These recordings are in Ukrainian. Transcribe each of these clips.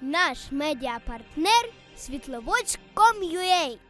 Наш медіапартнер світловодськ.com.ua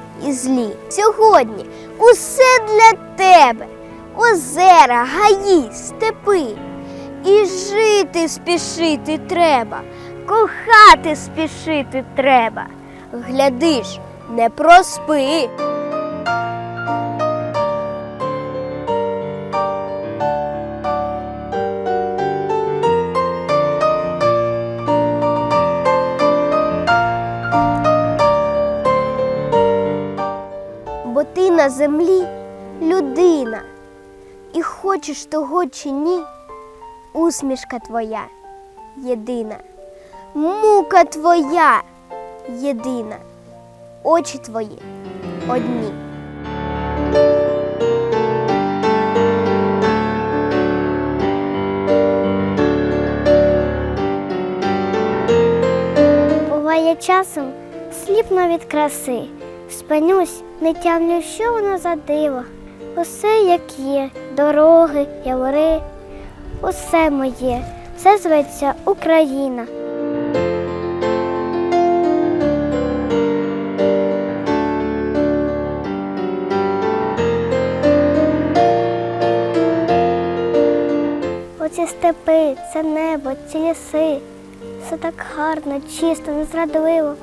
і злі. Сьогодні усе для тебе. Озера, гаї, степи. І жити спішити треба, кохати спішити треба. Глядиш, не проспи. На землі людина, і хочеш того чи ні, усмішка твоя єдина, мука твоя єдина, очі твої одні. Буває часом сліпно від краси. Спинюсь, не тямлю, що воно за диво. Усе як є, дороги, явори, усе моє, все зветься Україна. Оці степи, це небо, ці ліси. Все так гарно, чисто, незрадливо.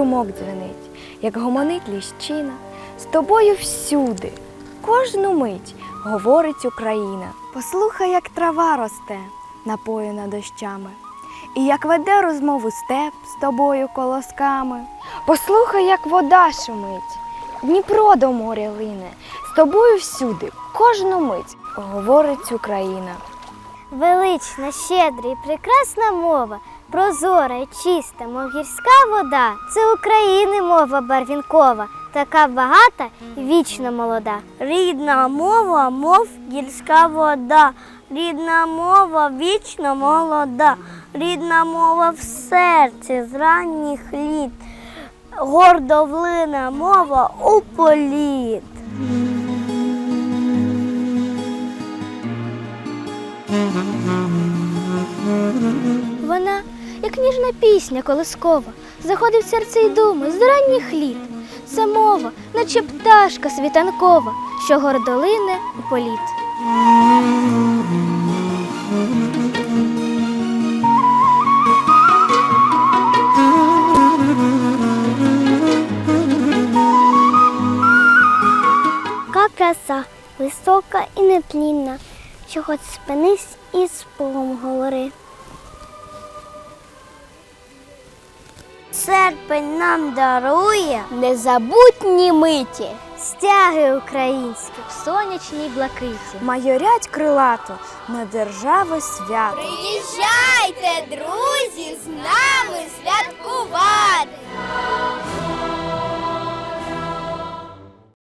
Струмок дзвенить, як гомонить ліщина. З тобою всюди, кожну мить говорить Україна. Послухай, як трава росте, напоєна дощами, і як веде розмову степ з тобою колосками. Послухай, як вода шумить, Дніпро до моря лине, з тобою всюди, кожну мить говорить Україна. Велична, щедра і прекрасна мова, прозора і чиста, мов гірська вода. Це України мова барвінкова, така багата і вічно молода. Рідна мова, мов гірська вода, рідна мова вічно молода, рідна мова в серці з ранніх літ, гордо влина мова у політ. Як ніжна пісня колискова, заходить в серце й думи з ранніх літ. Це мова, наче пташка світанкова, що гордолине у політ. Краса, висока і нетлінна, що хоч спинись і з Богом говори. Серпень нам дарує Незабутні миті. Стяги українські. в сонячній блакиті. Майорять крилато на держави свято. Приїжджайте, друзі, з нами святкувати.